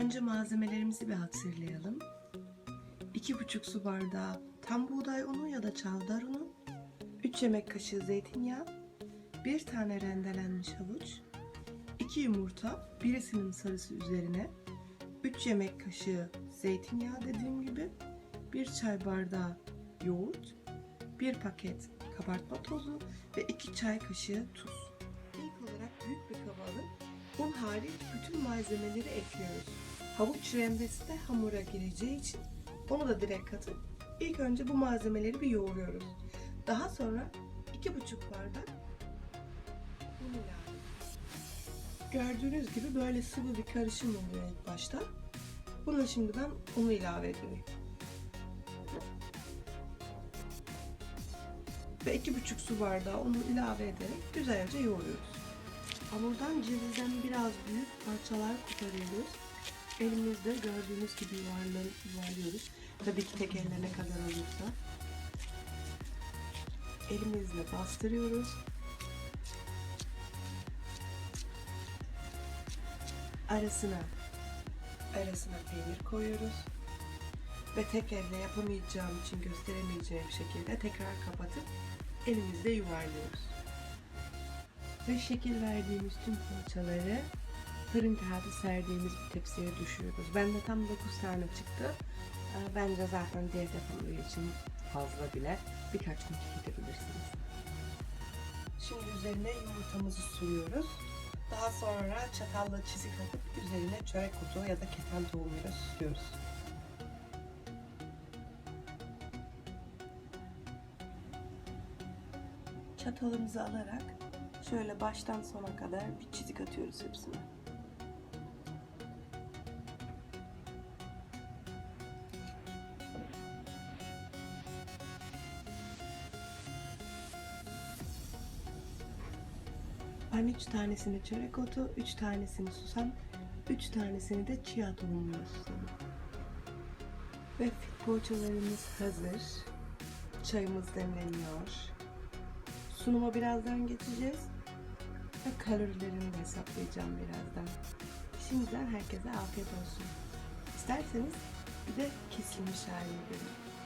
Önce malzemelerimizi bir hatırlayalım. 2,5 su bardağı tam buğday unu ya da çavdar unu, 3 yemek kaşığı zeytinyağı, 1 tane rendelenmiş havuç, 2 yumurta, birisinin sarısı üzerine, 3 yemek kaşığı zeytinyağı dediğim gibi, 1 çay bardağı yoğurt, 1 paket kabartma tozu ve 2 çay kaşığı tuz. İlk olarak büyük bir kaba alıp un hariç bütün malzemeleri ekliyoruz. Havuç rendesi de hamura gireceği için onu da direkt katıp ilk önce bu malzemeleri bir yoğuruyoruz. Daha sonra 2,5 bardak un ilave. Gördüğünüz gibi böyle sıvı bir karışım oluyor ilk başta. Buna şimdi ben unu ilave ediyorum. Ve 2,5 su bardağı unu ilave ederek güzelce yoğuruyoruz. Hamurdan cevizden biraz büyük parçalar koparıyoruz. Elimizde gördüğünüz gibi yuvarlıyoruz. Tabii ki tek elle ne kadar olursa. Elimizle bastırıyoruz. Arasına arasına peynir koyuyoruz. Ve tek elle yapamayacağım için gösteremeyeceğim şekilde tekrar kapatıp elimizde yuvarlıyoruz ve şekil verdiğimiz tüm poğaçaları fırın kağıdı serdiğimiz bir tepsiye düşürüyoruz. Bende tam 9 tane çıktı. Ee, Bence zaten diyet yapıldığı için fazla bile birkaç gün tüketebilirsiniz. Şimdi üzerine yumurtamızı sürüyoruz. Daha sonra çatalla çizik atıp üzerine çörek otu ya da keten tohumuyla süslüyoruz. Çatalımızı alarak şöyle baştan sona kadar bir çizik atıyoruz hepsine. Ben üç tanesini çörek otu, üç tanesini susam, üç tanesini de chia tohumuyla susadım. Ve fit poğaçalarımız hazır. Çayımız demleniyor. Sunuma birazdan geçeceğiz. Ve kalorilerini de hesaplayacağım birazdan. Şimdiden herkese afiyet olsun. İsterseniz bir de kesilmiş halini görün.